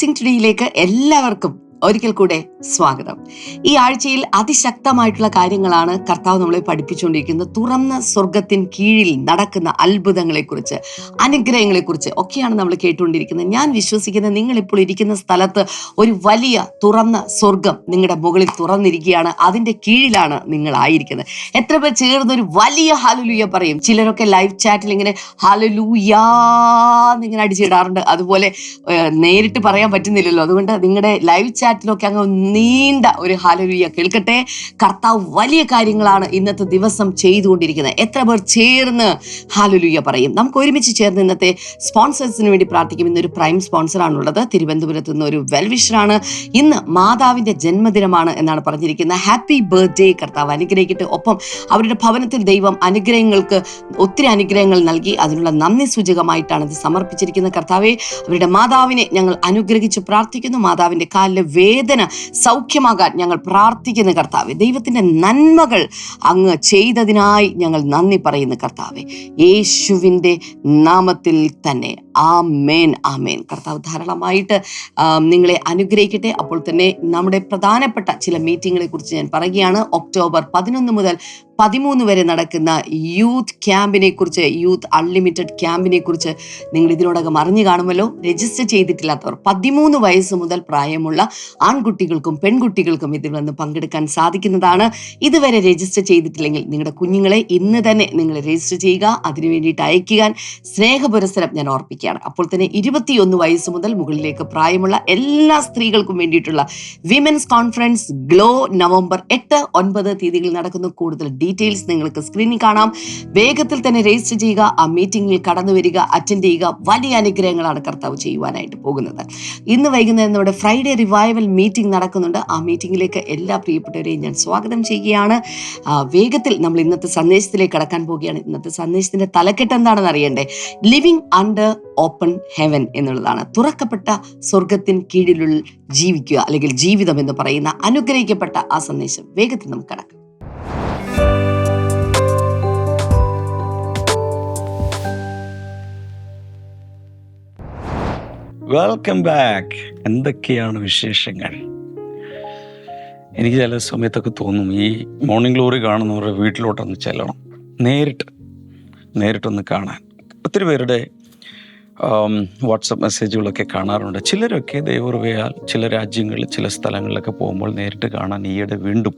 Blessing ടുഡേയിലേക്ക് എല്ലാവർക്കും ഒരിക്കൽ കൂടെ സ്വാഗതം. ഈ ആഴ്ചയിൽ അതിശക്തമായിട്ടുള്ള കാര്യങ്ങളാണ് കർത്താവ് നമ്മളെ പഠിപ്പിച്ചുകൊണ്ടിരിക്കുന്നത്. തുറന്ന സ്വർഗത്തിൻ കീഴിൽ നടക്കുന്ന അത്ഭുതങ്ങളെക്കുറിച്ച് അനുഗ്രഹങ്ങളെക്കുറിച്ച് ഒക്കെയാണ് നമ്മൾ കേട്ടുകൊണ്ടിരിക്കുന്നത്. ഞാൻ വിശ്വസിക്കുന്നത് നിങ്ങൾ ഇപ്പോൾ ഇരിക്കുന്ന സ്ഥലത്ത് ഒരു വലിയ തുറന്ന സ്വർഗം നിങ്ങളുടെ മുകളിൽ തുറന്നിരിക്കുകയാണ്. അതിന്റെ കീഴിലാണ് നിങ്ങളായിരിക്കുന്നത് എത്ര പേർ ചേർന്ന് ഒരു വലിയ ഹാലുലൂയ പറയും. ചിലരൊക്കെ ലൈവ് ചാറ്റിൽ ഇങ്ങനെ ഹാലുലൂയാ എന്നിങ്ങനെ അടിച്ചിടാറുണ്ട്. അതുപോലെ നേരിട്ട് പറയാൻ പറ്റുന്നില്ലല്ലോ. അതുകൊണ്ട് നിങ്ങളുടെ ലൈവ് ചാറ്റിലൊക്കെ അങ്ങ് നീണ്ട ഒരു ഹാലരുയ കേൾക്കട്ടെ? കർത്താവ് വലിയ കാര്യങ്ങളാണ് ഇന്നത്തെ ദിവസം ചെയ്തുകൊണ്ടിരിക്കുന്നത്. എത്ര പേർ ചേർന്ന് ഹാലലുയ പറയും. നമുക്ക് ഒരുമിച്ച് ചേർന്ന് ഇന്നത്തെ സ്പോൺസേഴ്സിന് വേണ്ടി പ്രാർത്ഥിക്കും. ഇന്നൊരു പ്രൈം സ്പോൺസറാണുള്ളത്. തിരുവനന്തപുരത്ത് നിന്ന് ഒരു വെൽവിഷറാണ്. ഇന്ന് മാതാവിന്റെ ജന്മദിനമാണ് എന്നാണ് പറഞ്ഞിരിക്കുന്നത്. ഹാപ്പി ബർത്ത്ഡേ കർത്താവ് അനുഗ്രഹിക്കട്ടെ. ഒപ്പം അവരുടെ ഭവനത്തിൽ ദൈവം അനുഗ്രഹങ്ങൾക്ക് ഒത്തിരി അനുഗ്രഹങ്ങൾ നൽകി. അതിനുള്ള നന്ദി സൂചകമായിട്ടാണ് ഇത് സമർപ്പിച്ചിരിക്കുന്നത്. കർത്താവെ അവരുടെ മാതാവിനെ ഞങ്ങൾ അനുഗ്രഹിച്ച് പ്രാർത്ഥിക്കുന്നു. മാതാവിന്റെ കാലിലെ വേദന സൗഖ്യമാകാൻ ഞങ്ങൾ പ്രാർത്ഥിക്കുന്നു കർത്താവെ ദൈവത്തിന്റെ നന്മകൾ അങ്ങ് ചെയ്തതിനായി ഞങ്ങൾ നന്ദി പറയുന്നു കർത്താവെ യേശുവിന്റെ നാമത്തിൽ തന്നെ. ആമേൻ മേൻ കർത്താവ് ധാരാളമായിട്ട് നിങ്ങളെ അനുഗ്രഹിക്കട്ടെ. അപ്പോൾ തന്നെ നമ്മുടെ പ്രധാനപ്പെട്ട ചില മീറ്റിങ്ങുകളെ കുറിച്ച് ഞാൻ പറയുകയാണ്. ഒക്ടോബർ പതിനൊന്ന് മുതൽ പതിമൂന്ന് വരെ നടക്കുന്ന യൂത്ത് ക്യാമ്പിനെ കുറിച്ച് യൂത്ത് അൺലിമിറ്റഡ് ക്യാമ്പിനെ കുറിച്ച് നിങ്ങൾ ഇതിനോടകം അറിഞ്ഞു കാണുമല്ലോ. രജിസ്റ്റർ ചെയ്തിട്ടില്ലാത്തവർ പതിമൂന്ന് വയസ്സ് മുതൽ പ്രായമുള്ള ആൺകുട്ടികൾക്കും പെൺകുട്ടികൾക്കും ഇതിൽ വന്ന് പങ്കെടുക്കാൻ സാധിക്കുന്നതാണ്. ഇതുവരെ രജിസ്റ്റർ ചെയ്തിട്ടില്ലെങ്കിൽ നിങ്ങളുടെ കുഞ്ഞുങ്ങളെ ഇന്ന് തന്നെ നിങ്ങൾ രജിസ്റ്റർ ചെയ്യുക. അതിനു വേണ്ടിയിട്ട് അയക്കുക സ്നേഹപുരസരം ഞാൻ ഓർപ്പിക്കുകയാണ് അപ്പോൾ തന്നെ ഇരുപത്തിയൊന്ന് വയസ്സ് മുതൽ മുകളിലേക്ക് പ്രായമുള്ള എല്ലാ സ്ത്രീകൾക്കും വേണ്ടിയിട്ടുള്ള വിമൻസ് കോൺഫറൻസ് ഗ്ലോ നവംബർ എട്ട് ഒൻപത് തീയതികളിൽ നടക്കുന്ന കൂടുതൽ ഡീറ്റെയിൽസ് നിങ്ങൾക്ക് സ്ക്രീനിൽ കാണാം. വേഗത്തിൽ തന്നെ രജിസ്റ്റർ ചെയ്യുക ആ മീറ്റിംഗിൽ കടന്നു വരിക അറ്റൻഡ് ചെയ്യുക. വലിയ അനുഗ്രഹങ്ങളാണ് കർത്താവ് ചെയ്യുവാനായിട്ട് പോകുന്നത്. ഇന്ന് വൈകുന്നേരം നമ്മുടെ ഫ്രൈഡേ റിവൈവൽ മീറ്റിംഗ് നടക്കുന്നുണ്ട്. ആ മീറ്റിംഗിലേക്ക് എല്ലാ പ്രിയപ്പെട്ടവരെയും ഞാൻ സ്വാഗതം ചെയ്യുകയാണ്. വേഗത്തിൽ നമ്മൾ ഇന്നത്തെ സന്ദേശത്തിലേക്ക് കടക്കാൻ പോവുകയാണ്. ഇന്നത്തെ സന്ദേശത്തിന്റെ തലക്കെട്ട് എന്താണെന്ന് അറിയണ്ടേ? ലിവിങ് അണ്ടർ ഓപ്പൺ ഹെവൻ എന്നുള്ളതാണ്. തുറക്കപ്പെട്ട സ്വർഗത്തിന് കീഴിലുള്ള ജീവിക്കുക അല്ലെങ്കിൽ ജീവിതം എന്ന് പറയുന്ന അനുഗ്രഹിക്കപ്പെട്ട ആ സന്ദേശം. വേഗത്തിൽ നമുക്ക് കടക്കാം. വെൽക്കം ബാക്ക് എന്തൊക്കെയാണ് വിശേഷങ്ങൾ? എനിക്ക് ചില സമയത്തൊക്കെ തോന്നും ഈ മോർണിംഗ് ഗ്ലോറി കാണുന്നവരുടെ വീട്ടിലോട്ടൊന്ന് ചെല്ലണം. നേരിട്ട് നേരിട്ടൊന്ന് കാണാൻ. ഒത്തിരി പേരുടെ വാട്സപ്പ് മെസ്സേജുകളൊക്കെ കാണാറുണ്ട്. ചിലരൊക്കെ ദൈവകൃപയാൽ ചില രാജ്യങ്ങളിൽ ചില സ്ഥലങ്ങളിലൊക്കെ പോകുമ്പോൾ നേരിട്ട് കാണാൻ ഈയിടെ വീണ്ടും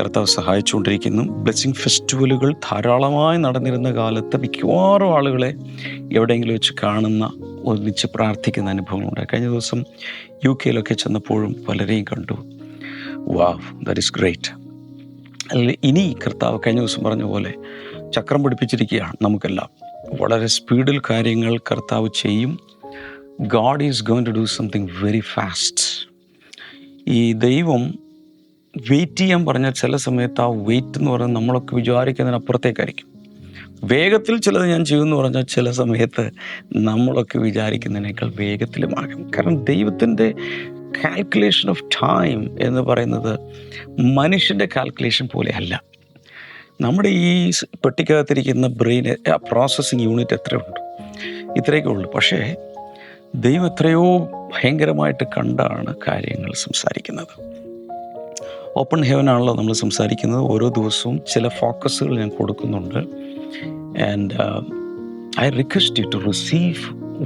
കർത്താവ് സഹായിച്ചുകൊണ്ടിരിക്കുന്നു. ബ്ലെസ്സിങ് ഫെസ്റ്റിവലുകൾ ധാരാളമായി നടന്നിരുന്ന കാലത്ത് മിക്കവാറും ആളുകളെ എവിടെയെങ്കിലും വെച്ച് കാണുന്ന ഒന്നിച്ച് പ്രാർത്ഥിക്കുന്ന അനുഭവങ്ങളുണ്ട് കഴിഞ്ഞ ദിവസം യു കെയിലൊക്കെ ചെന്നപ്പോഴും പലരെയും കണ്ടു. വാവ് ദാറ്റ് ഇസ് ഗ്രേറ്റ് അല്ലെങ്കിൽ ഇനി കർത്താവ് കഴിഞ്ഞ ദിവസം പറഞ്ഞ പോലെ ചക്രം പിടിപ്പിച്ചിരിക്കുകയാണ് നമുക്കെല്ലാം. വളരെ സ്പീഡിൽ കാര്യങ്ങൾ കർത്താവ് ചെയ്യും. God is going to do something very fast ഈ ദൈവം വെയിറ്റ് ചെയ്യാൻ പറഞ്ഞാൽ ചില സമയത്ത് ആ വെയിറ്റ് എന്ന് പറഞ്ഞാൽ നമ്മളൊക്കെ വിചാരിക്കുന്നതിനപ്പുറത്തേക്കായിരിക്കും. വേഗത്തിൽ ചിലത് ഞാൻ ചെയ്യുമെന്ന് പറഞ്ഞാൽ ചില സമയത്ത് നമ്മളൊക്കെ വിചാരിക്കുന്നതിനേക്കാൾ വേഗത്തിലുമാകും കാരണം ദൈവത്തിന്റെ കാൽക്കുലേഷൻ ഓഫ് ടൈം എന്ന് പറയുന്നത് മനുഷ്യന്റെ കാൽക്കുലേഷൻ പോലെ അല്ല നമ്മുടെ ഈ പെട്ടിക്കകത്തിരിക്കുന്ന ബ്രെയിൻ ആ പ്രോസസ്സിങ് യൂണിറ്റ് എത്രയുണ്ട്? ഇത്രയൊക്കെ ഉള്ളൂ. പക്ഷേ ദൈവം എത്രയോ ഭയങ്കരമായിട്ട് കണ്ടാണ് കാര്യങ്ങൾ സംസാരിക്കുന്നത്. ഓപ്പൺ ഹെവനാണല്ലോ നമ്മൾ സംസാരിക്കുന്നത്. ഓരോ ദിവസവും ചില ഫോക്കസുകൾ ഞാൻ കൊടുക്കുന്നുണ്ട്. And I request you to receive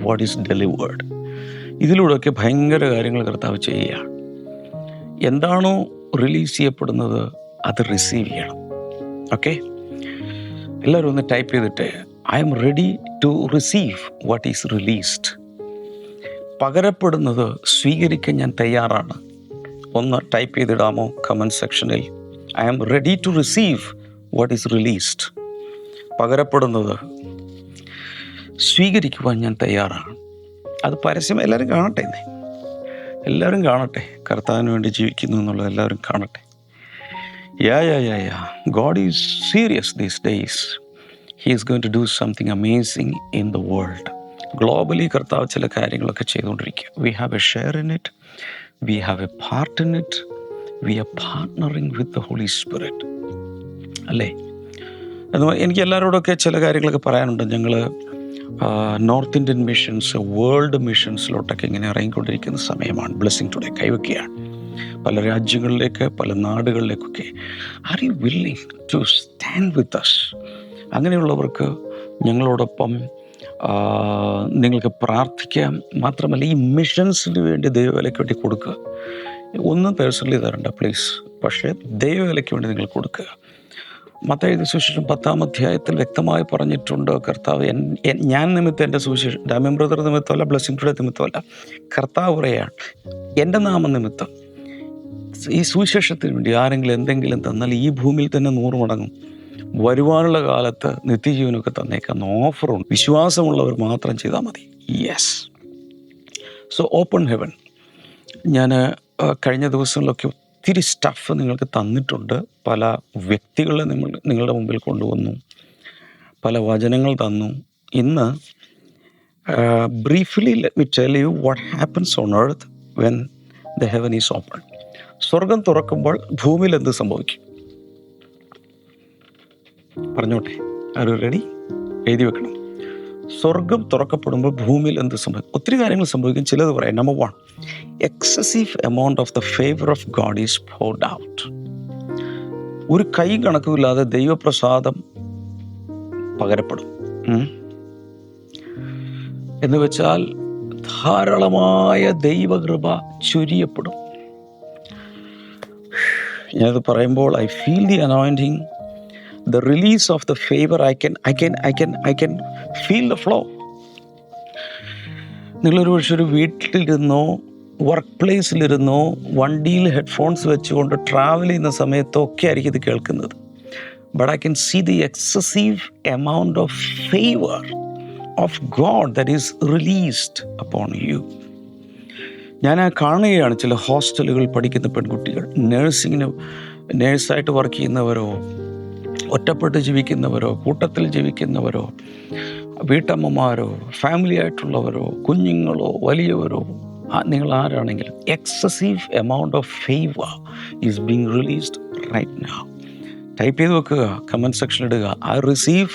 what is delivered ഇതിലൂടെയൊക്കെ ഭയങ്കര കാര്യങ്ങൾ കർത്താവ് ചെയ്യുകയാണ്. എന്താണോ റിലീസ് ചെയ്യപ്പെടുന്നത് അത് റിസീവ് ചെയ്യണം. ഓക്കെ എല്ലാവരും ഒന്ന് ടൈപ്പ് ചെയ്തിട്ട് I'm ready to receive what is released പകരപ്പെടുന്നത് സ്വീകരിക്കാൻ ഞാൻ തയ്യാറാണ്. ഒന്ന് ടൈപ്പ് ചെയ്തിടാമോ കമന്റ് സെക്ഷനിൽ I am ready to receive what is released പകരപ്പെടുന്നത് സ്വീകരിക്കുവാൻ ഞാൻ തയ്യാറാണ്. അത് പരസ്യം എല്ലാവരും കാണട്ടെ എന്നേ എല്ലാവരും കാണട്ടെ. കർത്താവിന് വേണ്ടി ജീവിക്കുന്നു എന്നുള്ളത് എല്ലാവരും കാണട്ടെ. Yeah yeah, yeah, yeah. God is serious these days. He is going to do something amazing in the world. Globally കർത്താവ് ചില കാര്യങ്ങളൊക്കെ ചെയ്തുകൊണ്ടിരിക്കുക. We have a share in it we have a part in it we are partnering with the Holy Spirit അല്ലേ? എനിക്ക് എല്ലാവരോടൊക്കെ ചില കാര്യങ്ങളൊക്കെ പറയാനുണ്ട്. ഞങ്ങൾ നോർത്ത് ഇന്ത്യൻ മിഷൻസ് വേൾഡ് മിഷൻസിലോട്ടൊക്കെ ഇങ്ങനെ ഇറങ്ങിക്കൊണ്ടിരിക്കുന്ന സമയമാണ്. ബ്ലെസ്സിങ് ടുഡേ കൈവയ്ക്കുകയാണ് പല രാജ്യങ്ങളിലേക്ക് പല നാടുകളിലേക്കൊക്കെ. Are you willing to stand with us അങ്ങനെയുള്ളവർക്ക് ഞങ്ങളോടൊപ്പം നിങ്ങൾക്ക് പ്രാർത്ഥിക്കാം. മാത്രമല്ല ഈ മിഷൻസിന് വേണ്ടി ദൈവവേലയ്ക്ക് വേണ്ടി കൊടുക്കുക. ഒന്നും പേഴ്സണലി തരണ്ട പ്ലീസ് പക്ഷേ ദൈവവേലയ്ക്ക് വേണ്ടി നിങ്ങൾ കൊടുക്കുക. മത്തായത് സുശേഷം പത്താം അധ്യായത്തിൽ വ്യക്തമായി പറഞ്ഞിട്ടുണ്ട് കർത്താവ് ഞാൻ നിമിത്തം എന്റെ സുവിശേഷം ഡാമിൻ ബ്രദർ നിമിത്തമല്ല ബ്ലസ്സിംഗ് ടുഡേ നിമിത്തമല്ല. കർത്താവ് പറയാണ് എന്റെ നാമ നിമിത്തം ഈ സുവിശേഷത്തിന് വേണ്ടി ആരെങ്കിലും എന്തെങ്കിലും തന്നാൽ ഈ ഭൂമിയിൽ തന്നെ നൂറ് മടങ്ങും. വരുവാനുള്ള കാലത്ത് നിത്യജീവനൊക്കെ തന്നേക്കാം. ഓഫറുണ്ട് വിശ്വാസമുള്ളവർ മാത്രം ചെയ്താൽ മതി. യെസ് സോ ഓപ്പൺ ഹെവൻ ഞാൻ കഴിഞ്ഞ ദിവസങ്ങളിലൊക്കെ ഒത്തിരി സ്റ്റഫ് നിങ്ങൾക്ക് തന്നിട്ടുണ്ട്. പല വ്യക്തികളെ നിങ്ങൾ നിങ്ങളുടെ മുമ്പിൽ കൊണ്ടുവന്നു. പല വചനങ്ങൾ തന്നു. ഇന്ന് briefly let me tell you what happens on earth when the heaven is open സ്വർഗം തുറക്കുമ്പോൾ ഭൂമിയിൽ എന്ത് സംഭവിക്കും? പറഞ്ഞോട്ടെ ആരും റെഡി എഴുതി വെക്കണം. സ്വർഗം തുറക്കപ്പെടുമ്പോൾ ഭൂമിയിൽ എന്ത് സംഭവിക്കും? ഒത്തിരി കാര്യങ്ങൾ സംഭവിക്കും ചിലത് പറയാം. Number one excessive amount of the favour of God is poured out ഒരു കൈ കണക്കുമില്ലാതെ ദൈവപ്രസാദം പകരപ്പെടും. എന്ന് വെച്ചാൽ ധാരാളമായ ദൈവകൃപ ചൊരിയപ്പെടും. ഞാനത് പറയുമ്പോൾ I feel the anointing the release of the favour I can I can I can I can feel the flow നിങ്ങളൊരു പക്ഷെ ഒരു വീട്ടിലിരുന്നോ വർക്ക് പ്ലേസിലിരുന്നോ വണ്ടിയിൽ ഹെഡ്ഫോൺസ് വെച്ചുകൊണ്ട് ട്രാവൽ ചെയ്യുന്ന സമയത്തൊക്കെ ആയിരിക്കും ഇത് കേൾക്കുന്നത്. But I can see the excessive amount of favour of God that is released upon you ഞാൻ കാണുകയാണ് ചില ഹോസ്റ്റലുകൾ പഠിക്കുന്ന പെൺകുട്ടികൾ. നേഴ്സിങ്ങിന് നേഴ്സായിട്ട് വർക്ക് ചെയ്യുന്നവരോ ഒറ്റപ്പെട്ട് ജീവിക്കുന്നവരോ കൂട്ടത്തിൽ ജീവിക്കുന്നവരോ വീട്ടമ്മമാരോ ഫാമിലി ആയിട്ടുള്ളവരോ കുഞ്ഞുങ്ങളോ വലിയവരോ നിങ്ങൾ ആരാണെങ്കിലും excessive amount of favour is being released right now type ചെയ്ത് വെക്കുക കമന്റ് സെക്ഷൻ ഇടുക. I receive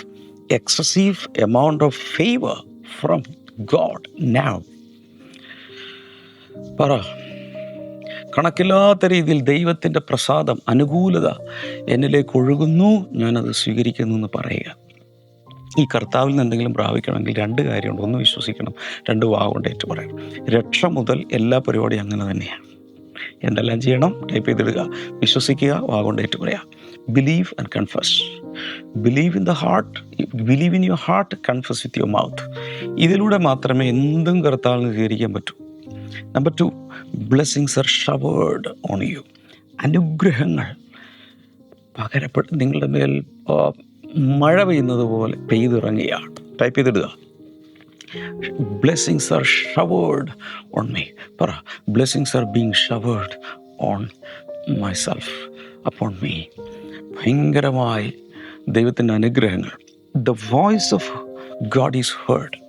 excessive amount of favour from God now പറ. കണക്കില്ലാത്ത രീതിയിൽ ദൈവത്തിന്റെ പ്രസാദം അനുകൂലത എന്നിലേക്ക് ഒഴുകുന്നു. ഞാനത് സ്വീകരിക്കുന്നു എന്ന് പറയുക. ഈ കർത്താവിൽ നിന്ന് എന്തെങ്കിലും പ്രാപിക്കണമെങ്കിൽ രണ്ട് കാര്യമുണ്ട്. ഒന്ന് വിശ്വസിക്കണം രണ്ട് വാഗുകൊണ്ട് ഏറ്റു പറയണം രക്ഷ മുതൽ എല്ലാ പരിപാടിയും അങ്ങനെ തന്നെയാണ് എന്തെല്ലാം ചെയ്യണം? ടൈപ്പ് ചെയ്തിടുക. വിശ്വസിക്കുക വാഗുകൊണ്ട് ഏറ്റു പറയാം believe and confess believe in the heart believe in your heart confess with your mouth ഇതിലൂടെ മാത്രമേ എന്തും കർത്താവിന് സ്വീകരിക്കാൻ പറ്റൂ. Number two blessings are showered on you അനുഗ്രഹങ്ങൾ. പകരപ്പെട്ട് നിങ്ങളുടെ മേൽ മഴ പെയ്യുന്നത് പോലെ പെയ്തിറങ്ങിയാണ്. Type ചെയ്തിടുക blessings are showered on me പറ blessings are being showered on myself upon me ഭയങ്കരമായി ദൈവത്തിന്റെ അനുഗ്രഹങ്ങൾ. The voice of God is heard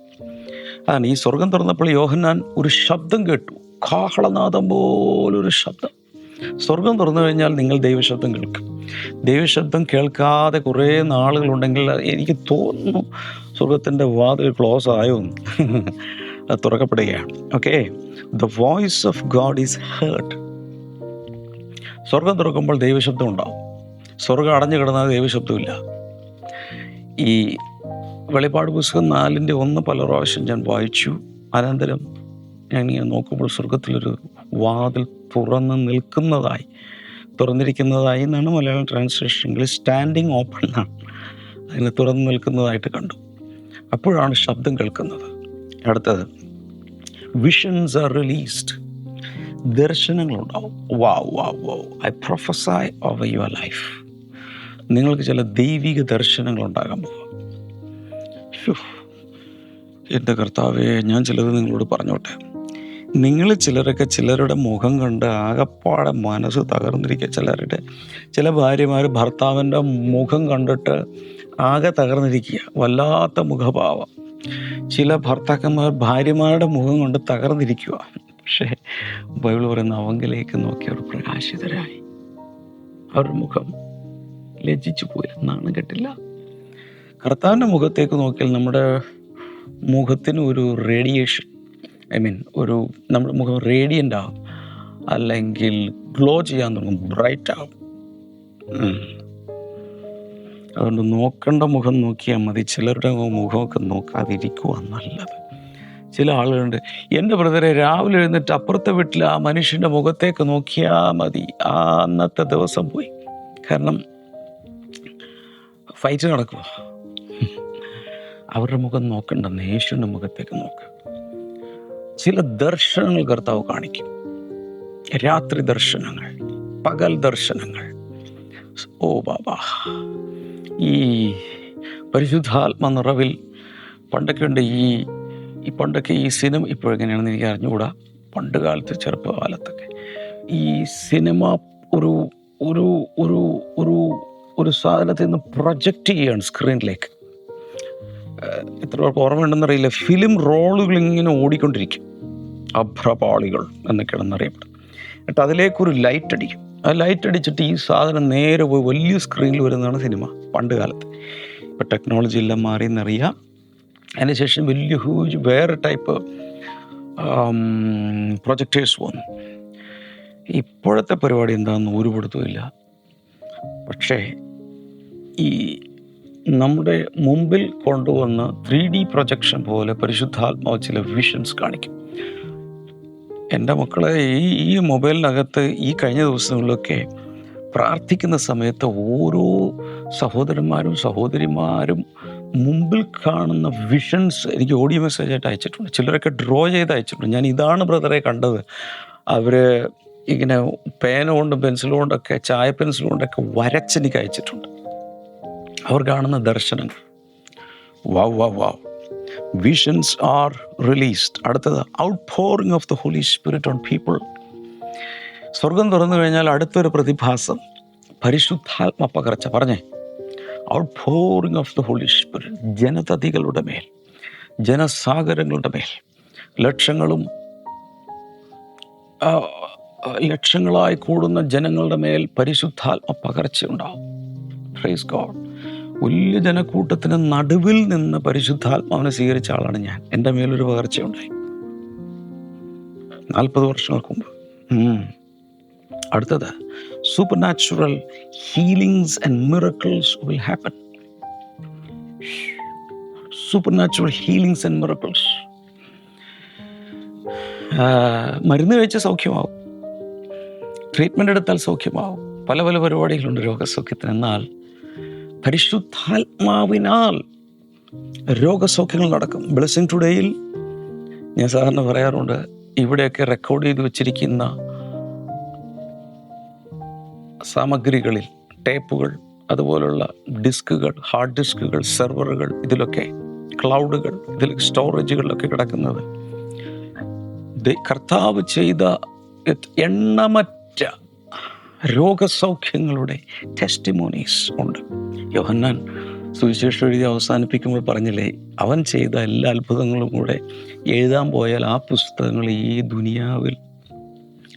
അതാണ് ഈ സ്വർഗം തുറന്നപ്പോൾ യോഹന്നാൻ ഒരു ശബ്ദം കേട്ടു. കാഹളനാദം പോലൊരു ശബ്ദം. സ്വർഗം തുറന്നു കഴിഞ്ഞാൽ നിങ്ങൾ ദൈവശബ്ദം കേൾക്കും. ദൈവശബ്ദം കേൾക്കാതെ കുറേ നാളുകളുണ്ടെങ്കിൽ എനിക്ക് തോന്നുന്നു സ്വർഗത്തിന്റെ വാതിൽ ക്ലോസ് ആയോ തുറക്കപ്പെടുകയാണ്. Okay? The voice of God is heard സ്വർഗം തുറക്കുമ്പോൾ ദൈവശബ്ദം ഉണ്ടാവും. സ്വർഗം അടഞ്ഞു കിടന്നാൽ ദൈവശബ്ദമില്ല. ഈ വെളിപ്പാട് പുസ്തകം നാലിന്റെ ഒന്ന് പല പ്രാവശ്യം ഞാൻ വായിച്ചു. അനന്തരം ഞാൻ ഇങ്ങനെ നോക്കുമ്പോൾ സ്വർഗത്തിലൊരു വാതിൽ തുറന്ന് നിൽക്കുന്നതായി തുറന്നിരിക്കുന്നതായി എന്നാണ് മലയാളം ട്രാൻസ്ലേഷനിൽ സ്റ്റാൻഡിങ് ഓപ്പൺ എന്നാണ്. അതിന് തുറന്ന് നിൽക്കുന്നതായിട്ട് കണ്ടു. അപ്പോഴാണ് ശബ്ദം കേൾക്കുന്നത്. അടുത്തത് visions are released ദർശനങ്ങളുണ്ടാവും. Wow wow wow I prophesy over your life നിങ്ങൾക്ക് ചില ദൈവിക ദർശനങ്ങൾ ഉണ്ടാകാൻ പോകും എന്റെ കർത്താവെ ഞാൻ ചിലത് നിങ്ങളോട് പറഞ്ഞോട്ടെ. നിങ്ങൾ ചിലരൊക്കെ ചിലരുടെ മുഖം കണ്ട് ആകപ്പാടെ മനസ്സ് തകർന്നിരിക്കുക. ചിലരുടെ ചില ഭാര്യമാർ ഭർത്താവിന്റെ മുഖം കണ്ടിട്ട് ആകെ തകർന്നിരിക്കുക. വല്ലാത്ത മുഖഭാവം. ചില ഭർത്താക്കന്മാർ ഭാര്യമാരുടെ മുഖം കൊണ്ട് തകർന്നിരിക്കുക. പക്ഷേ ബൈബിൾ പറയുന്ന അവങ്കിലേക്ക് നോക്കി അവർ പ്രകാശിതരായി. അവരുടെ മുഖം ലജ്ജിച്ചു പോയി. നാണം കെട്ടില്ല. കർത്താവിന്റെ മുഖത്തേക്ക് നോക്കിയാൽ നമ്മുടെ മുഖത്തിന് ഒരു റേഡിയേഷൻ ഐ മീൻ ഒരു നമ്മുടെ മുഖം റേഡിയന്റ് ആവും അല്ലെങ്കിൽ ഗ്ലോ ചെയ്യാൻ തുടങ്ങും ബ്രൈറ്റ് ആവും. അതുകൊണ്ട് നോക്കേണ്ട മുഖം നോക്കിയാൽ മതി. ചിലരുടെ മുഖമൊക്കെ നോക്കാതിരിക്കുക നല്ലത്. ചില ആളുകളുണ്ട് എന്റെ ബ്രദറെ രാവിലെ എഴുന്നിട്ട് അപ്പുറത്തെ വീട്ടിൽ ആ മനുഷ്യന്റെ മുഖത്തേക്ക് നോക്കിയാൽ മതി. ആ അന്നത്തെ ദിവസം പോയി. കാരണം ഫൈറ്റ് നടക്കുക അവരുടെ മുഖം നോക്കണ്ട യേശുവിന്റെ മുഖത്തേക്ക് നോക്ക്. ചില ദർശനങ്ങൾ കർത്താവ് കാണിക്കും. രാത്രി ദർശനങ്ങൾ പകൽ ദർശനങ്ങൾ. ഓ ബാബാ ഈ പരിശുദ്ധാത്മ നിറവിൽ പണ്ടൊക്കെ ഉണ്ട് ഈ ഈ പണ്ടൊക്കെ ഈ സിനിമ ഇപ്പോഴെങ്ങനെയാണെന്ന് എനിക്ക് അറിഞ്ഞുകൂടാ. പണ്ട് കാലത്ത് ചെറുപ്പകാലത്തൊക്കെ. ഈ സിനിമ ഒരു ഒരു ഒരു ഒരു ഒരു സാധനത്തിൽ നിന്ന് പ്രൊജക്റ്റ് ചെയ്യാണ് സ്ക്രീനിലേക്ക് എത്ര പേർക്ക് ഓർമ്മയുണ്ടെന്നറിയില്ല. ഫിലിം റോളുകൾ ഇങ്ങനെ ഓടിക്കൊണ്ടിരിക്കും. അഭ്രപാളികൾ എന്നൊക്കെയാണെന്ന് അറിയപ്പെടും എന്നിട്ട് അതിലേക്കൊരു ലൈറ്റ് അടിക്കും. ആ ലൈറ്റ് അടിച്ചിട്ട് ഈ സാധനം നേരെ പോയി വലിയ സ്ക്രീനിൽ വരുന്നതാണ് സിനിമ പണ്ട് കാലത്ത്. ഇപ്പം ടെക്നോളജി എല്ലാം മാറി എന്നറിയാം. അതിനുശേഷം വലിയ ഹ്യൂജ് വേറെ ടൈപ്പ് പ്രൊജക്റ്റേഴ്സ് വന്നു. ഇപ്പോഴത്തെ പരിപാടി എന്താണെന്ന് ഒരു പിടുത്തമില്ല പക്ഷേ ഈ നമ്മുടെ മുമ്പിൽ കൊണ്ടുവന്ന ത്രീ ഡി പ്രൊജക്ഷൻ പോലെ പരിശുദ്ധാത്മാവ് ചില വിഷൻസ് കാണിക്കും. എന്റെ മക്കളെ ഈ ഈ മൊബൈലിനകത്ത് ഈ കഴിഞ്ഞ ദിവസങ്ങളിലൊക്കെ പ്രാർത്ഥിക്കുന്ന സമയത്ത് ഓരോ സഹോദരന്മാരും സഹോദരിമാരും മുമ്പിൽ കാണുന്ന വിഷൻസ് എനിക്ക് ഓഡിയോ മെസ്സേജ് ആയിട്ട് അയച്ചിട്ടുണ്ട്. ചിലരൊക്കെ ഡ്രോ ചെയ്ത് അയച്ചിട്ടുണ്ട്. ഞാൻ ഇതാണ് ബ്രദറെ കണ്ടത്. അവർ ഇങ്ങനെ പേന കൊണ്ടും പെൻസിലുകൊണ്ടൊക്കെ ചായ പെൻസിലുകൊണ്ടൊക്കെ വരച്ചെനിക്ക് അയച്ചിട്ടുണ്ട്. അവർ കാണുന്ന ദർശനങ്ങൾ. Wow wow wow. Visions are released അടുത്തത് outpouring of the Holy Spirit on people സ്വർഗം തുറന്നു കഴിഞ്ഞാൽ അടുത്തൊരു പ്രതിഭാസം പരിശുദ്ധാത്മ പകർച്ച. പറഞ്ഞേ outpouring of the Holy Spirit ജനതതികളുടെ മേൽ ജനസാഗരങ്ങളുടെ മേൽ. ലക്ഷങ്ങളും ലക്ഷങ്ങളായി കൂടുന്ന ജനങ്ങളുടെ മേൽ പരിശുദ്ധാത്മ പകർച്ചയുണ്ടാവും പ്രൈസ് ഗോഡ് വലിയ ജനക്കൂട്ടത്തിന് നടുവിൽ നിന്ന് പരിശുദ്ധാത്മാവിനെ സ്വീകരിച്ച ആളാണ് ഞാൻ. എന്റെ മേലൊരു പകർച്ചയുണ്ടായി. നാൽപ്പത് വർഷങ്ങൾക്ക് മുമ്പ്. അടുത്തത് supernatural healings and miracles will happen supernatural healings and miracles മരുന്ന് കഴിച്ച് സൗഖ്യമാവും. ട്രീറ്റ്മെന്റ് എടുത്താൽ സൗഖ്യമാവും. പല പല പരിപാടികളുണ്ട് രോഗസൗഖ്യത്തിന്. എന്നാൽ പരിശുദ്ധാത്മാവിനാൽ രോഗസൗഖ്യങ്ങൾ നടക്കും. ബ്ലെസ്സിങ് ടുഡേയിൽ ഞാൻ സാധാരണ പറയാറുണ്ട് ഇവിടെയൊക്കെ റെക്കോർഡ് ചെയ്ത് വെച്ചിരിക്കുന്ന സാമഗ്രികളിൽ ടേപ്പുകൾ അതുപോലുള്ള ഡിസ്കുകൾ ഹാർഡ് ഡിസ്കുകൾ സെർവറുകൾ ഇതിലൊക്കെ ക്ലൗഡുകൾ ഇതിൽ സ്റ്റോറേജുകളിലൊക്കെ കിടക്കുന്നത്. കർത്താവ് ചെയ്ത എണ്ണമറ്റ രോഗസൗഖ്യങ്ങളുടെ ടെസ്റ്റിമോണീസ് ഉണ്ട്. യോഹന്നാൻ സുവിശേഷം എഴുതി അവസാനിപ്പിക്കുമ്പോൾ പറഞ്ഞില്ലേ അവൻ ചെയ്ത എല്ലാ അത്ഭുതങ്ങളും കൂടെ എഴുതാൻ പോയാൽ ആ പുസ്തകങ്ങൾ ഈ ദുനിയാവിൽ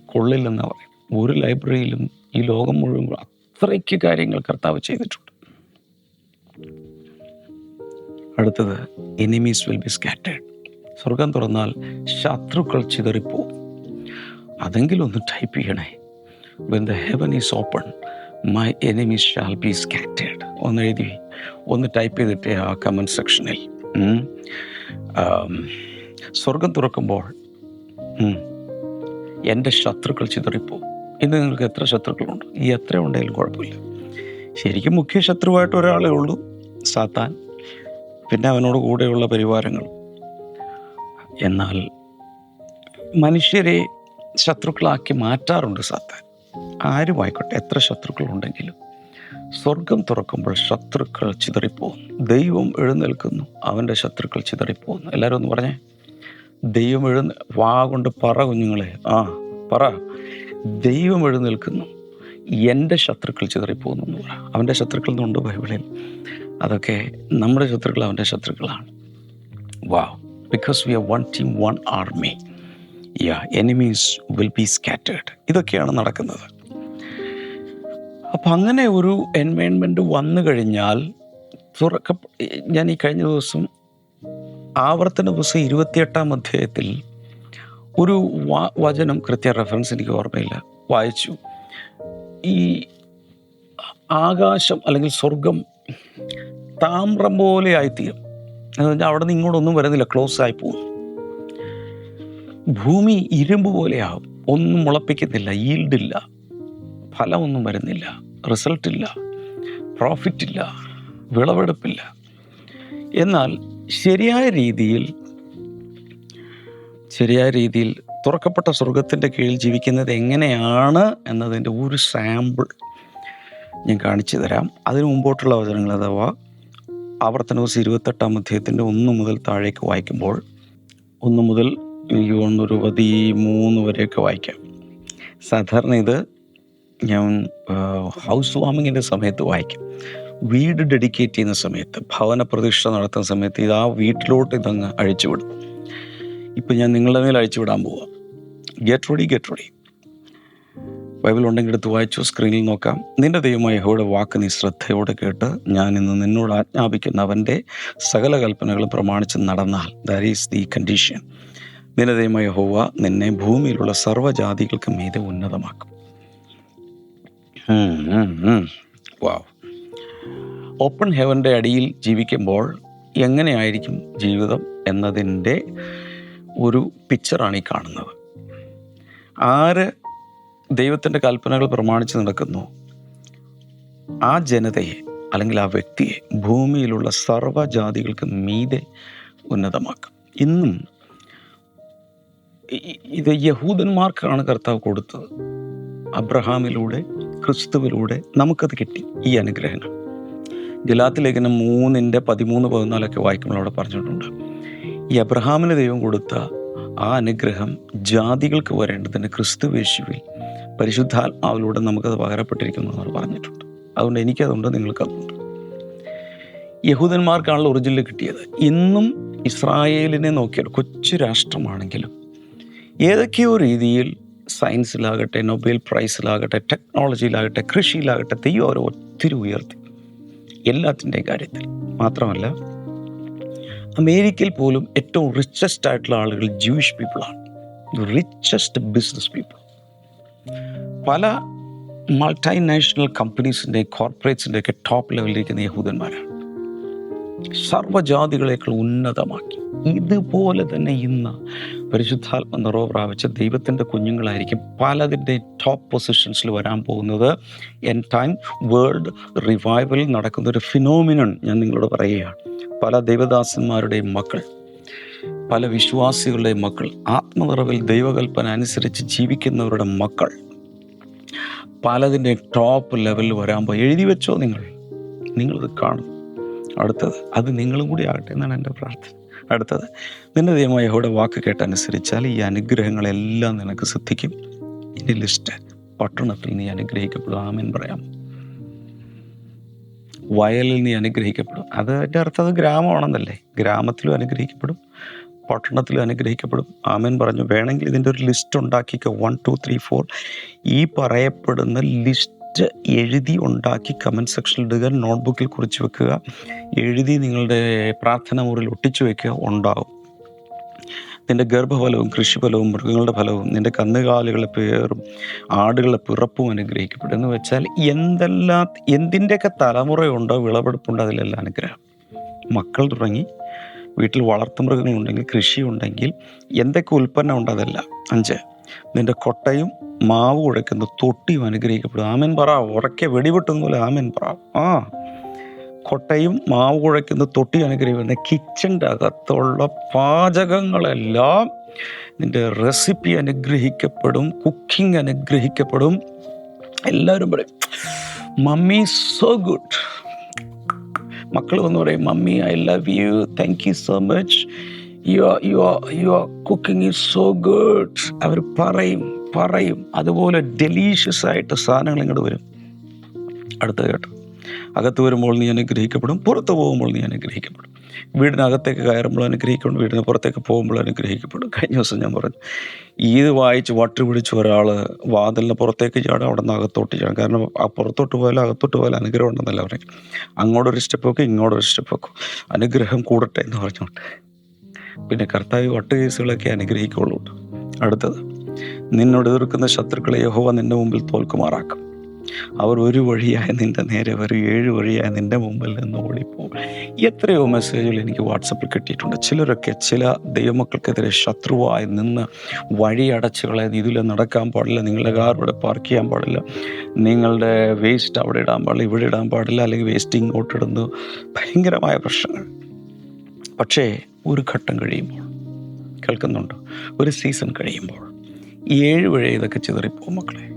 കൊള്ളില്ലെന്നാണ് പറയും ഒരു ലൈബ്രറിയിലും ഈ ലോകം മുഴുവൻ അത്രയ്ക്ക് കാര്യങ്ങൾ കർത്താവ് ചെയ്തിട്ടുണ്ട്. അടുത്തത് എനിമീസ് വിൽ ബി സ്കാറ്റേഡ് സ്വർഗം തുറന്നാൽ ശത്രുക്കൾ ചിതറിപ്പോകും. അതെങ്കിലും ഒന്ന് ടൈപ്പ് ചെയ്യണേ. When the heaven is open my enemies shall be scattered ഒന്ന് എഴുതി. ഒന്ന് ടൈപ്പ് ചെയ്തിട്ട് ആ കമന്റ് സെക്ഷനിൽ സ്വർഗം തുറക്കുമ്പോൾ എന്റെ ശത്രുക്കൾ ചിതറിപ്പോവും. ഇന്ന് നിങ്ങൾക്ക് എത്ര ശത്രുക്കളുണ്ട്? ഈ എത്ര ഉണ്ടെങ്കിലും കുഴപ്പമില്ല. ശരിക്കും മുഖ്യ ശത്രുവായിട്ട് ഒരാളേ ഉള്ളൂ സാത്താൻ. പിന്നെ അവനോട് കൂടെയുള്ള പരിവാരങ്ങൾ. എന്നാൽ മനുഷ്യരെ ശത്രുക്കളാക്കി മാറ്റാറുണ്ട് സാത്താൻ. ആരുമായിക്കോട്ടെ എത്ര ശത്രുക്കളുണ്ടെങ്കിലും. സ്വർഗം തുറക്കുമ്പോൾ ശത്രുക്കൾ ചിതറിപ്പോകുന്നു. ദൈവം എഴുന്നേൽക്കുന്നു അവന്റെ ശത്രുക്കൾ ചിതറിപ്പോകുന്നു. എല്ലാവരും ഒന്ന് പറഞ്ഞേ. ദൈവം എഴുന്ന വാ കൊണ്ട് പറ കുഞ്ഞുങ്ങളെ. ആ പറ. ദൈവം എഴുന്നേൽക്കുന്നു എന്റെ ശത്രുക്കൾ ചിതറിപ്പോകുന്നു എന്ന് പറ. അവന്റെ ശത്രുക്കൾ എന്നുണ്ട് ബൈബിളിൽ? അതൊക്കെ നമ്മുടെ ശത്രുക്കൾ അവന്റെ ശത്രുക്കളാണ്. വാ because we are one team one army yeah enemies will be scattered ഇതൊക്കെയാണ് നടക്കുന്നത്. അപ്പം അങ്ങനെ ഒരു എൻവയൺമെന്റ് വന്നു കഴിഞ്ഞാൽ തുറക്ക ഞാൻ ഈ കഴിഞ്ഞ ദിവസം ആവർത്തന പുസ്തകം ഇരുപത്തിയെട്ടാം അധ്യായത്തിൽ ഒരു വചനം കൃത്യ റെഫറൻസ് എനിക്ക് ഓർമ്മയില്ല. വായിച്ചു. ഈ ആകാശം അല്ലെങ്കിൽ സ്വർഗം താമ്രം പോലെ ആയിത്തീരും. എന്ന് പറഞ്ഞാൽ അവിടെ നിന്ന് ഇങ്ങോട്ടൊന്നും വരുന്നില്ല. ക്ലോസ് ആയി പോകും ഭൂമി ഇരുമ്പ് പോലെയാവും ഒന്നും മുളപ്പിക്കുന്നില്ല. ഈൽഡില്ല ഫലമൊന്നും വരുന്നില്ല. റിസൾട്ട് ഇല്ല പ്രോഫിറ്റ് ഇല്ല വിളവെടുപ്പില്ല. എന്നാൽ ശരിയായ രീതിയിൽ ശരിയായ രീതിയിൽ തുറക്കപ്പെട്ട സ്വർഗത്തിന്റെ കീഴിൽ ജീവിക്കുന്നത് എങ്ങനെയാണ് എന്നതിന്റെ ഒരു സാമ്പിൾ ഞാൻ കാണിച്ചു തരാം. അതിന് മുമ്പോട്ടുള്ള വചനങ്ങൾ അഥവാ ആവർത്തന ദിവസം ഇരുപത്തെട്ടാം അധ്യായത്തിന്റെ ഒന്ന് മുതൽ താഴേക്ക് വായിക്കുമ്പോൾ ഒന്ന് മുതൽ എനിക്ക് തോന്നുന്നു ഒരു പതിമൂന്ന് വരെയൊക്കെ വായിക്കാം. സാധാരണ ഇത് ഞാൻ ഹൗസ് വാമിങ്ങിന്റെ സമയത്ത് വായിക്കും. വീട് ഡെഡിക്കേറ്റ് ചെയ്യുന്ന സമയത്ത് ഭവന പ്രതിഷ്ഠ നടത്തുന്ന സമയത്ത് ഇത് ആ വീട്ടിലോട്ട് ഇതങ്ങ് അഴിച്ചുവിടും. ഇപ്പം ഞാൻ നിങ്ങളുടെ മേൽ അഴിച്ചുവിടാൻ പോവാം. Get ready get ready Bible ഉണ്ടെങ്കിൽ എടുത്ത് വായിച്ചു സ്ക്രീനിൽ നോക്കാം. നിന്റെ ദൈവമായ യഹോയുടെ വാക്ക് നീ ശ്രദ്ധയോടെ കേട്ട് ഞാൻ ഇന്ന് നിന്നോട് ആജ്ഞാപിക്കുന്ന അവന്റെ സകല കൽപ്പനകളും പ്രമാണിച്ച് നടന്നാൽ ദാറ്റ് ഈസ് ദി കണ്ടീഷൻ നിന്റെ ദൈവമായ യഹോവ നിന്നെ ഭൂമിയിലുള്ള സർവജാതികൾക്ക് മീതെ ഉന്നതമാക്കും. വാവ്. ഓപ്പൺ ഹെവന്റെ അടിയിൽ ജീവിക്കുമ്പോൾ എങ്ങനെയായിരിക്കും ജീവിതം എന്നതിന്റെ ഒരു പിക്ചറാണ് ഈ കാണുന്നത്. ആര് ദൈവത്തിന്റെ കൽപ്പനകൾ പ്രമാണിച്ച് നടക്കുന്നു? ആ ജനതയെ അല്ലെങ്കിൽ ആ വ്യക്തിയെ ഭൂമിയിലുള്ള സർവജാതികൾക്ക് മീതെ ഉന്നതമാക്കും. ഇന്നും ഇത് യഹൂദന്മാർക്കാണ് കർത്താവ് കൊടുത്തത്. അബ്രഹാമിലൂടെ ക്രിസ്തുവിലൂടെ നമുക്കത് കിട്ടി ഈ അനുഗ്രഹങ്ങൾ. ഗലാത്തി ലേഖനം മൂന്നിന്റെ പതിമൂന്ന് പതിനാലൊക്കെ വായിക്കുമ്പോൾ അവിടെ പറഞ്ഞിട്ടുണ്ട്. ഈ അബ്രഹാമിന് ദൈവം കൊടുത്ത ആ അനുഗ്രഹം ജാതികൾക്ക് വരേണ്ടതിന് ക്രിസ്തു യേശുവിൽ പരിശുദ്ധാത്മാവിലൂടെ നമുക്കത് പകരപ്പെട്ടിരിക്കുന്നു എന്ന് പറഞ്ഞിട്ടുണ്ട്. അതുകൊണ്ട് എനിക്കതുണ്ട് നിങ്ങൾക്കതുണ്ട്. യഹൂദന്മാർക്കാണല്ലോ ഒറിജിനൽ കിട്ടിയത്. ഇന്നും ഇസ്രായേലിനെ നോക്കിയാൽ കൊച്ചു രാഷ്ട്രമാണെങ്കിലും ഏതൊക്കെയോ രീതിയിൽ സയൻസിലാകട്ടെ നൊബേൽ പ്രൈസിലാകട്ടെ ടെക്നോളജിയിലാകട്ടെ കൃഷിയിലാകട്ടെ തെയ്യം അവരെ ഒത്തിരി ഉയർത്തി. എല്ലാത്തിന്റെയും കാര്യത്തിൽ. മാത്രമല്ല അമേരിക്കയിൽ പോലും ഏറ്റവും റിച്ചസ്റ്റ് ആയിട്ടുള്ള ആളുകൾ ജൂയിഷ് പീപ്പിളാണ് റിച്ചസ്റ്റ് ബിസിനസ് പീപ്പിൾ പല മൾട്ടി നാഷണൽ കമ്പനീസിന്റെ കോർപ്പറേറ്റ്സിന്റെ ഒക്കെ ടോപ്പ് ലെവലിലിരിക്കുന്ന യഹൂദന്മാരാണ്. സർവജാതികളേക്കാൾ ഉന്നതമാക്കി. ഇതുപോലെ തന്നെ ഇന്ന് പരിശുദ്ധാത്മ നിറവ് പ്രാപിച്ച ദൈവത്തിന്റെ കുഞ്ഞുങ്ങളായിരിക്കും പലതിന്റെ ടോപ്പ് പൊസിഷൻസിൽ വരാൻ പോകുന്നത്. എൻ ടൈം വേൾഡ് റിവൈവൽ നടക്കുന്ന ഒരു ഫിനോമിനൺ ഞാൻ നിങ്ങളോട് പറയുകയാണ്. പല ദൈവദാസന്മാരുടെയും മക്കൾ പല വിശ്വാസികളുടെയും മക്കൾ ആത്മനിറവിൽ ദൈവകൽപ്പന അനുസരിച്ച് ജീവിക്കുന്നവരുടെ മക്കൾ പലതിന്റെ ടോപ്പ് ലെവലിൽ വരാൻ പോയി. എഴുതി വെച്ചോ നിങ്ങൾ. നിങ്ങളിത് കാണും. അടുത്തത് അത് നിങ്ങളും കൂടി ആകട്ടെ എന്നാണ് എന്റെ പ്രാർത്ഥന. അടുത്തത്. നിന്റെ ദൈവമായ യഹോയുടെ വാക്ക് കേട്ടനുസരിച്ചാൽ ഈ അനുഗ്രഹങ്ങളെല്ലാം നിനക്ക് സിദ്ധിക്കും. ഇനി ലിസ്റ്റ് പട്ടണത്തിൽ നീ അനുഗ്രഹിക്കപ്പെടും. ആമൻ പറയാം. വയലിൽ നീ അനുഗ്രഹിക്കപ്പെടും. അത് അതിന്റെ അർത്ഥം അത് ഗ്രാമമാണെന്നല്ലേ? ഗ്രാമത്തിലും അനുഗ്രഹിക്കപ്പെടും പട്ടണത്തിലും അനുഗ്രഹിക്കപ്പെടും. ആമൻ പറഞ്ഞു. വേണമെങ്കിൽ ഇതിന്റെ ഒരു ലിസ്റ്റ് ഉണ്ടാക്കിക്കോ. വൺ ടു ത്രീ ഫോർ ഈ പറയപ്പെടുന്ന ലിസ്റ്റ് എഴുതി ഉണ്ടാക്കി കമന്റ് സെക്ഷനിൽ ഇടുക നോട്ട്ബുക്കിൽ കുറിച്ച് വെക്കുക എഴുതി നിങ്ങളുടെ പ്രാർത്ഥന മുറിയിൽ ഒട്ടിച്ചു വെക്കുക ഉണ്ടാകും നിന്റെ ഗർഭഫലവും കൃഷിഫലവും മൃഗങ്ങളുടെ ഫലവും നിന്റെ കന്നുകാലികളുടെ പേറും ആടുകളെ പിറപ്പും അനുഗ്രഹിക്കപ്പെടും എന്ന് വെച്ചാൽ എന്തെല്ലാം എന്തിന്റെയൊക്കെ തലമുറയുണ്ടോ വിളവെടുപ്പുണ്ടോ അതിലെല്ലാം അനുഗ്രഹം. മക്കൾ തുടങ്ങി വീട്ടിൽ വളർത്തുമൃഗങ്ങളുണ്ടെങ്കിൽ കൃഷി ഉണ്ടെങ്കിൽ എന്തൊക്കെ ഉൽപ്പന്നം ഉണ്ടോ അതല്ല. അഞ്ച് നിന്റെ കൊട്ടയും മാവ് കുഴക്കുന്ന തൊട്ടിയും അനുഗ്രഹിക്കപ്പെടും. ആമൻ പറ. ഉറക്കെ വെടിവെട്ടുന്ന പോലെ ആമൻ പറ. ആ. കൊട്ടയും മാവ് കുഴക്കുന്ന തൊട്ടി അനുഗ്രഹിക്കുന്ന കിച്ചന്റെ അകത്തുള്ള പാചകങ്ങളെല്ലാം നിന്റെ റെസിപ്പി അനുഗ്രഹിക്കപ്പെടും. കുക്കിംഗ് അനുഗ്രഹിക്കപ്പെടും. എല്ലാവരും പറയും മമ്മി സോ ഗുഡ് മക്കൾ വന്ന് പറയും mummy I love you thank you so much you are you are you are cooking is so good അവർ പറയും. പറയും. അതുപോലെ ഡെലീഷ്യസ് ആയിട്ട് സാധനങ്ങൾ ഇങ്ങോട്ട് വരും. അടുത്ത കേട്ടോ. അകത്ത് വരുമ്പോൾ നീ അനുഗ്രഹിക്കപ്പെടും പുറത്ത് പോകുമ്പോൾ നീ അനുഗ്രഹിക്കപ്പെടും. വീടിനകത്തേക്ക് കയറുമ്പോൾ അനുഗ്രഹിക്കപ്പെടും വീടിന് പുറത്തേക്ക് പോകുമ്പോൾ അനുഗ്രഹിക്കപ്പെടും. കഴിഞ്ഞ ദിവസം ഞാൻ പറഞ്ഞു ഈത് വായിച്ച് വട്ടു പിടിച്ച ഒരാൾ വാതിലിന് പുറത്തേക്ക് ചാടും അവിടെ നിന്ന് അകത്തോട്ട് ചാടും. കാരണം ആ പുറത്തോട്ട് പോയാലും അകത്തോട്ട് പോയാലും അനുഗ്രഹം ഉണ്ടെന്നല്ല പറയും അങ്ങോട്ടൊരു സ്റ്റെപ്പ് വെക്കും ഇങ്ങോട്ടൊരു സ്റ്റെപ്പ് വെക്കും. അനുഗ്രഹം കൂടട്ടെ എന്ന് പറഞ്ഞുകൊണ്ട്. പിന്നെ കർത്താവ് വട്ടുകേസുകളൊക്കെ അനുഗ്രഹിക്കുള്ളൂ അടുത്തത്. നിന്നോട് എതിർക്കുന്ന ശത്രുക്കളെ യഹോവ നിന്റെ മുമ്പിൽ തോൽക്കുമാറാക്കും. അവർ ഒരു വഴിയായ നിന്റെ നേരെ വരും ഏഴ് വഴിയായ നിന്റെ മുമ്പിൽ നിന്ന് ഓടിപ്പോകും. എത്രയോ മെസ്സേജുകൾ എനിക്ക് വാട്സപ്പിൽ കിട്ടിയിട്ടുണ്ട്. ചിലരൊക്കെ ചില ദൈവമക്കൾക്കെതിരെ ശത്രുവായി നിന്ന് വഴി അടച്ചുകളെ ഇതിൽ നടക്കാൻ പാടില്ല നിങ്ങളുടെ കാർ ഇവിടെ പാർക്ക് ചെയ്യാൻ പാടില്ല നിങ്ങളുടെ വേസ്റ്റ് അവിടെ ഇടാൻ പാടില്ല ഇവിടെ ഇടാൻ പാടില്ല അല്ലെങ്കിൽ വേസ്റ്റ് ഇങ്ങോട്ട് ഇടുന്നു ഭയങ്കരമായ പ്രശ്നങ്ങൾ. പക്ഷേ ഒരു ഘട്ടം കഴിയുമ്പോൾ കേൾക്കുന്നുണ്ട്? ഒരു സീസൺ കഴിയുമ്പോൾ ഏഴ് വഴി ഇതൊക്കെ ചിതറിപ്പോകും മക്കളെ.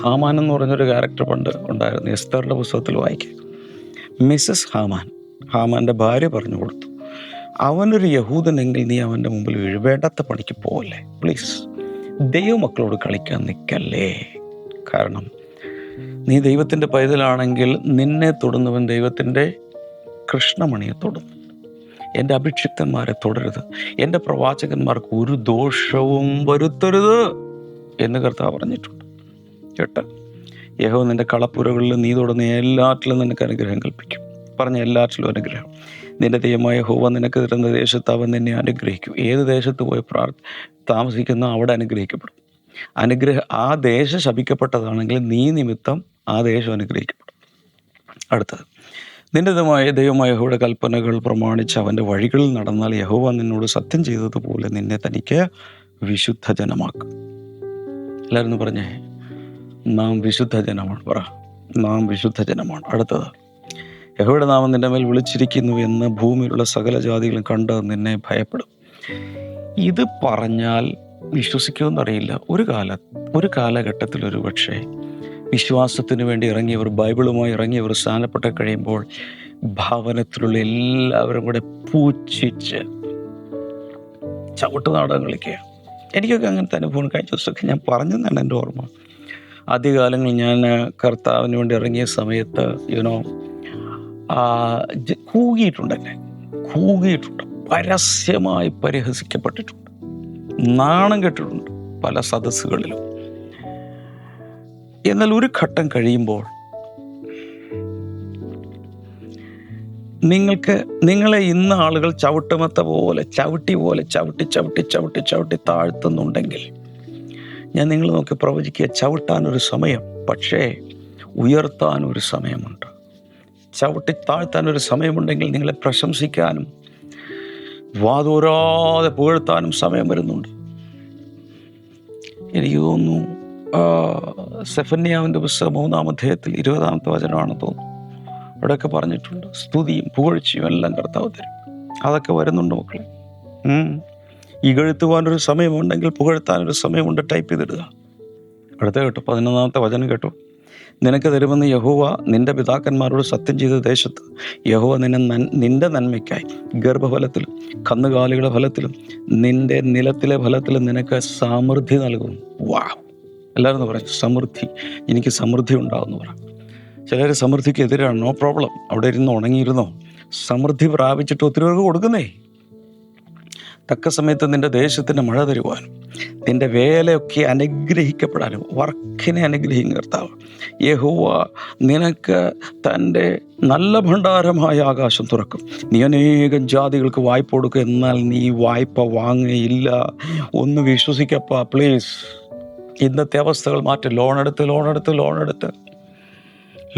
ഹാമാൻ എന്ന് പറഞ്ഞൊരു ക്യാരക്ടർ പണ്ട് ഉണ്ടായിരുന്നു. എസ്തറിന്റെ പുസ്തകത്തിൽ വായിക്കുക മിസ്സസ് ഹാമാൻ. ഹാമാന്റെ ഭാര്യ പറഞ്ഞു കൊടുത്തു. അവനൊരു യഹൂദനെങ്കിൽ നീ അവന്റെ മുമ്പിൽ വീഴും വേണ്ടാത്ത പണിക്ക് പോകല്ലേ പ്ലീസ് ദൈവമക്കളോട് കളിക്കാൻ നിൽക്കല്ലേ? കാരണം നീ ദൈവത്തിന്റെ പൈതലാണെങ്കിൽ നിന്നെ തൊടുന്നവൻ ദൈവത്തിന്റെ കൃഷ്ണമണിയെ തൊടുന്നു. എന്റെ അഭിക്ഷിപ്തന്മാരെ തുടരുത്. എന്റെ പ്രവാചകന്മാർക്ക് ഒരു ദോഷവും വരുത്തരുത് എന്ന് കർത്താവ് പറഞ്ഞിട്ടുണ്ട്. കേട്ട്? യഹോ നിന്റെ കളപ്പുരകളിൽ നീ തൊടുന്ന എല്ലാറ്റിലും നിനക്ക് അനുഗ്രഹം കൽപ്പിക്കും. പറഞ്ഞ എല്ലാറ്റിലും അനുഗ്രഹം. നിന്റെ ദൈവമായ ഹോവ നിനക്ക് തരുന്ന ദേശത്ത് അവൻ നിന്നെ അനുഗ്രഹിക്കും. ഏത് ദേശത്ത് പോയി പ്രാർ താമസിക്കുന്ന അവിടെ അനുഗ്രഹിക്കപ്പെടും. അനുഗ്രഹ ആ ദേശം ശപിക്കപ്പെട്ടതാണെങ്കിൽ നീ നിമിത്തം ആ ദേശം അനുഗ്രഹിക്കപ്പെടും. അടുത്തത്. നിന്റെ ദൈവമായ യഹോയുടെ കൽപ്പനകൾ പ്രമാണിച്ച് അവന്റെ വഴികളിൽ നടന്നാൽ യഹോവ നിന്നോട് സത്യം ചെയ്തതുപോലെ നിന്നെ തനിക്ക് വിശുദ്ധ ജനമാക്കും എല്ലാവരും പറഞ്ഞേ നാം വിശുദ്ധ ജനമാണ് പറ നാം വിശുദ്ധ ജനമാണ് അടുത്തത് യഹോയുടെ നാമം നിന്റെ മേൽ വിളിച്ചിരിക്കുന്നു എന്ന് ഭൂമിയിലുള്ള സകല ജാതികളും കണ്ട് നിന്നെ ഭയപ്പെടും. ഇത് പറഞ്ഞാൽ വിശ്വസിക്കുമെന്നറിയില്ല ഒരു കാല ഒരു കാലഘട്ടത്തിൽ ഒരു പക്ഷേ വിശ്വാസത്തിന് വേണ്ടി ഇറങ്ങിയവർ ബൈബിളുമായി ഇറങ്ങിയവർ സ്ഥാനപ്പെട്ട കഴിയുമ്പോൾ ഭവനത്തിലുള്ള എല്ലാവരും കൂടെ പൂച്ചിച്ച് ചവിട്ട് നാടകം കളിക്കുക. എനിക്കൊക്കെ അങ്ങനത്തെ അനുഭവം. കഴിഞ്ഞ ദിവസമൊക്കെ ഞാൻ പറഞ്ഞെന്നാണ് എന്റെ ഓർമ്മ. ആദ്യകാലങ്ങളിൽ ഞാൻ കർത്താവിന് വേണ്ടി ഇറങ്ങിയ സമയത്ത് യുനോ കൂകിയിട്ടുണ്ട് എന്നെ കൂകിയിട്ടുണ്ട്. പരസ്യമായി പരിഹസിക്കപ്പെട്ടിട്ടുണ്ട്. നാണം കെട്ടിട്ടുണ്ട് പല സദസ്സുകളിലും. എന്നാൽ ഒരു ഘട്ടം കഴിയുമ്പോൾ നിങ്ങൾക്ക് നിങ്ങളെ ഇന്ന് ആളുകൾ ചവിട്ടുമത്ത പോലെ ചവിട്ടി പോലെ ചവിട്ടി ചവിട്ടി ചവിട്ടി ചവിട്ടി താഴ്ത്തുന്നുണ്ടെങ്കിൽ ഞാൻ നിങ്ങൾ നോക്കി പ്രവചിക്കുക ചവിട്ടാനൊരു സമയം പക്ഷേ ഉയർത്താൻ ഒരു സമയമുണ്ട്. ചവിട്ടി താഴ്ത്താൻ ഒരു സമയമുണ്ടെങ്കിൽ നിങ്ങളെ പ്രശംസിക്കാനും വാതോരാതെ പുകഴ്ത്താനും സമയം വരുന്നുണ്ട്. എനിക്ക് തോന്നുന്നു സെഫന്യാവിന്റെ പുസ്തകം മൂന്നാം അധ്യായത്തിൽ ഇരുപതാമത്തെ വചനമാണെന്ന് തോന്നുന്നു. അവിടെയൊക്കെ പറഞ്ഞിട്ടുണ്ട് സ്തുതിയും പുകഴ്ചയും എല്ലാം കർത്താവ് തരും. അതൊക്കെ വരുന്നുണ്ട് മക്കളെ. ഇകഴ്ത്തുവാനൊരു സമയമുണ്ടെങ്കിൽ പുകഴ്ത്താനൊരു സമയമുണ്ട് ടൈപ്പ് ചെയ്തിടുക. അടുത്ത കേട്ടോ പതിനൊന്നാമത്തെ വചനം കേട്ടോ. നിനക്ക് തരുമെന്ന് യഹോവ നിന്റെ പിതാക്കന്മാരോട് സത്യം ചെയ്ത ദേശത്ത് യഹോവ നിന്നെ നൻ- നിന്റെ നന്മയ്ക്കായി ഗർഭഫലത്തിലും കന്നുകാലികളുടെ ഫലത്തിലും നിന്റെ നിലത്തിലെ ഫലത്തിലും നിനക്ക് സമൃദ്ധി നൽകും വാ. എല്ലാവരും പറയും സമൃദ്ധി എനിക്ക് സമൃദ്ധി ഉണ്ടാവുമെന്ന് പറ. ചിലർ സമൃദ്ധിക്ക് എതിരാണ് നോ പ്രോബ്ലം അവിടെ ഇരുന്ന് ഉണങ്ങിയിരുന്നോ? സമൃദ്ധി പ്രാപിച്ചിട്ട് ഒത്തിരി പേർക്ക് കൊടുക്കുന്നേ. തക്ക സമയത്ത് നിന്റെ ദേശത്തിന് മഴ തരുവാനും നിന്റെ വേലയൊക്കെ അനുഗ്രഹിക്കപ്പെടാനും വർക്കിനെ അനുഗ്രഹിക്കും കർത്താവ്. യഹോവ നിനക്ക് തന്റെ നല്ല ഭണ്ഡാരമായ ആകാശം തുറക്കും. നീ അനേകം ജാതികൾക്ക് വായ്പ കൊടുക്കും എന്നാൽ നീ വായ്പ വാങ്ങുകയില്ല. ഒന്ന് വിശ്വസിക്കപ്പ പ്ലീസ്. ഇന്നത്തെ അവസ്ഥകൾ മാറ്റി. എടുത്ത് ലോൺ എടുത്ത്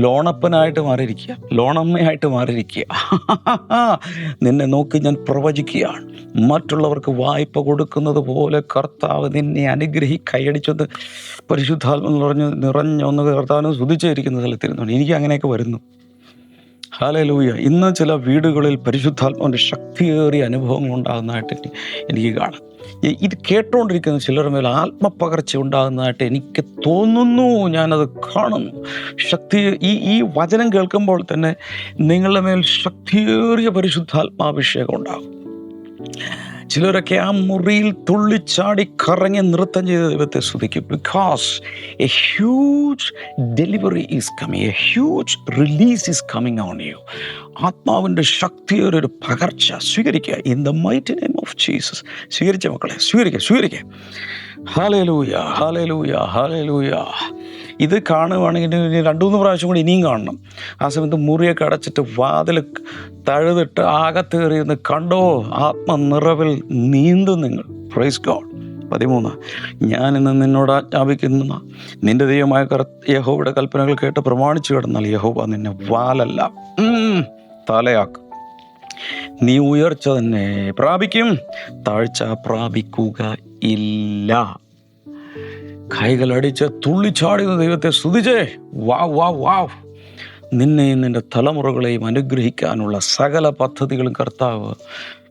ലോണപ്പനായിട്ട് മാറിയിരിക്കുക. ലോണമ്മയായിട്ട് മാറിയിരിക്കുക. നിന്നെ നോക്കി ഞാൻ പ്രവചിക്കുകയാണ്. മറ്റുള്ളവർക്ക് വായ്പ കൊടുക്കുന്നത് പോലെ കർത്താവ് നിന്നെ അനുഗ്രഹി കൈയടിച്ചൊന്ന് പരിശുദ്ധാത്മ നിറഞ്ഞു നിറഞ്ഞൊന്ന് കർത്താവിനെ സ്തുതിച്ചിരിക്കുന്ന സ്ഥലത്തിരുന്നു എനിക്ക് അങ്ങനെയൊക്കെ വരുന്നു. ഹാലലൂയ. ഇന്ന് ചില വീടുകളിൽ പരിശുദ്ധാത്മാവിന്റെ ശക്തിയേറിയ അനുഭവങ്ങൾ ഉണ്ടാകുന്നതായിട്ട് എനിക്ക് കാണാം. ഇത് കേട്ടുകൊണ്ടിരിക്കുന്ന ചിലരുടെ മേൽ ആത്മപകർച്ച ഉണ്ടാകുന്നതായിട്ട് എനിക്ക് തോന്നുന്നു. ഞാനത് കാണുന്നു. ശക്തി ഈ ഈ വചനം കേൾക്കുമ്പോൾ തന്നെ നിങ്ങളുടെ മേൽ ശക്തിയേറിയ പരിശുദ്ധാത്മാഭിഷേകം ഉണ്ടാകും. ചിലരൊക്കെ ആ മുറിയിൽ തുള്ളിച്ചാടി കറങ്ങി നൃത്തം ചെയ്ത് ദൈവത്തെ സ്തുതിക്കും because a huge delivery is coming a huge release is coming on you ആത്മാവിന്റെ ശക്തിയൊരു പകർച്ച സ്വീകരിക്കുക. In the mighty name of Jesus സ്വീകരിച്ച മക്കളെ സ്വീകരിക്കുക സ്വീകരിക്കുക ഹാലലൂയ ഹാലലൂയ ഹാലലൂയ. ഇത് കാണുവാണെങ്കിൽ രണ്ടു മൂന്ന് പ്രാവശ്യം കൂടി ഇനിയും കാണണം. ആ സമയത്ത് മുറിയൊക്കെ അടച്ചിട്ട് വാതിൽ തഴുതിട്ട് ആകത്തേറിയെന്ന് കണ്ടോ ആത്മനിറവിൽ നീന്തും നിങ്ങൾ. പ്രൈസ് ഗോഡ് പതിമൂന്ന്. ഞാൻ ഇന്ന് നിന്നോട് ആജ്ഞാപിക്കുന്ന നിന്റെ ദൈവമായ കർ യഹോയുടെ കൽപ്പനകൾ കേട്ട് പ്രമാണിച്ചു കിടന്നാൽ യഹോവ നിന്നെ വാലല്ല. തലയാക്കും. നീ ഉയർച്ച തന്നെ പ്രാപിക്കും താഴ്ച പ്രാപിക്കുക ഇല്ല. കൈകൾ കൈകളടിച്ച് തുള്ളിച്ചാടിയുന്ന ദൈവത്തെ സ്തുതിച്ചേ. വാവ് വാവ് വാവ്. നിന്നെയും നിന്റെ തലമുറകളെയും അനുഗ്രഹിക്കാനുള്ള സകല പദ്ധതികളും കർത്താവ്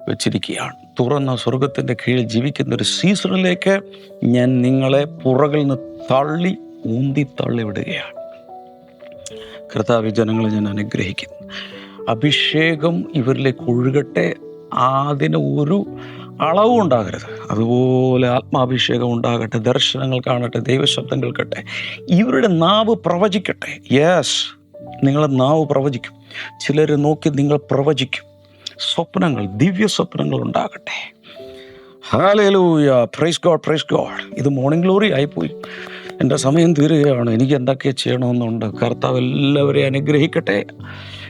വെച്ചിരിക്കുകയാണ്. തുറന്ന സ്വർഗത്തിന്റെ കീഴിൽ ജീവിക്കുന്ന ഒരു സീസണിലേക്ക് ഞാൻ നിങ്ങളെ പുറകിൽ നിന്ന് തള്ളി ഊന്തി തള്ളി വിടുകയാണ് കർത്താവ് ജനങ്ങളെ ഞാൻ അനുഗ്രഹിക്കുന്നു. അഭിഷേകം ഇവരിലേക്ക് ഒഴുകട്ടെ. അതിന് ഒരു അളവും ഉണ്ടാകരുത്. അതുപോലെ ആത്മാഭിഷേകം ഉണ്ടാകട്ടെ ദർശനങ്ങൾ കാണട്ടെ ദൈവശബ്ദം കേൾക്കട്ടെ ഇവരുടെ നാവ് പ്രവചിക്കട്ടെ. യെസ് നിങ്ങളെ നാവ് പ്രവചിക്കും. ചിലർ നോക്കി നിങ്ങൾ പ്രവചിക്കും. സ്വപ്നങ്ങൾ ദിവ്യ സ്വപ്നങ്ങൾ ഉണ്ടാകട്ടെ പ്രൈസ് ഗോഡ് പ്രൈസ് ഗോഡ് ഇത് മോർണിംഗ് ഗ്ലോറി ആയിപ്പോയി. എന്റെ സമയം തീരുകയാണ്. എനിക്ക് എന്തൊക്കെ ചെയ്യണമെന്നുണ്ട്? കർത്താവ് എല്ലാവരെയും അനുഗ്രഹിക്കട്ടെ.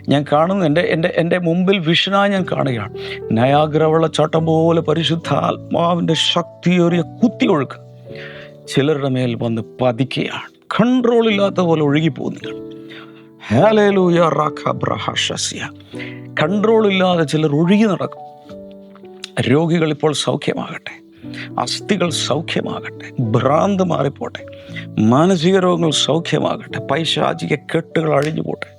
ഞാൻ കാണുന്നത് എന്റെ എന്റെ എന്റെ മുമ്പിൽ വിഷനായി ഞാൻ കാണുകയാണ്. നയാഗ്ര വെള്ളച്ചാട്ടം പോലെ പരിശുദ്ധ ആത്മാവിന്റെ ശക്തിയേറിയ കുത്തിയൊഴുക്ക് ചിലരുടെ മേൽ വന്ന് പതിക്കുകയാണ്. കൺട്രോൾ ഇല്ലാത്ത പോലെ ഒഴുകി പോകുന്നതാണ് കൺട്രോൾ ഇല്ലാതെ ചിലർ ഒഴുകി നടക്കും. രോഗികൾ ഇപ്പോൾ സൗഖ്യമാകട്ടെ. അസ്ഥികൾ സൗഖ്യമാകട്ടെ. ഭ്രാന്ത് മാറിപ്പോട്ടെ. മാനസിക രോഗങ്ങൾ സൗഖ്യമാകട്ടെ. പൈശാചിക കെട്ടുകൾ അഴിഞ്ഞു പോട്ടെ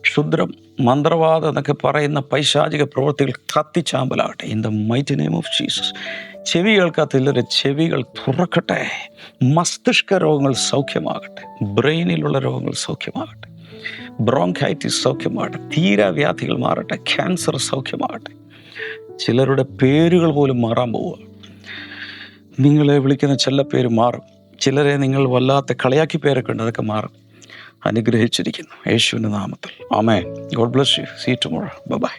ക്ഷുദ്രം മന്ത്രവാദം എന്നൊക്കെ പറയുന്ന പൈശാചിക പ്രവൃത്തികൾ കത്തിച്ചാമ്പലാകട്ടെ. In the mighty name of Jesus ചെവി കേൾക്കാത്തില്ലൊരു ചെവികൾ തുറക്കട്ടെ. മസ്തിഷ്ക രോഗങ്ങൾ സൗഖ്യമാകട്ടെ. ബ്രെയിനിലുള്ള രോഗങ്ങൾ സൗഖ്യമാകട്ടെ. ബ്രോങ്കൈറ്റിസ് സൗഖ്യമാകട്ടെ. തീരാവ്യാധികൾ മാറട്ടെ. ക്യാൻസർ സൗഖ്യമാകട്ടെ. ചിലരുടെ പേരുകൾ പോലും മാറാൻ പോവുക. നിങ്ങളെ വിളിക്കുന്ന ചില പേര് മാറും. ചിലരെ നിങ്ങൾ വല്ലാത്ത കളിയാക്കി പേരൊക്കെ ഉണ്ട്. അതൊക്കെ മാറും. അനുഗ്രഹിച്ചിരിക്കുന്നു. യേശുവിന്റെ നാമത്തിൽ. ആമേ God bless you see tomorrow bye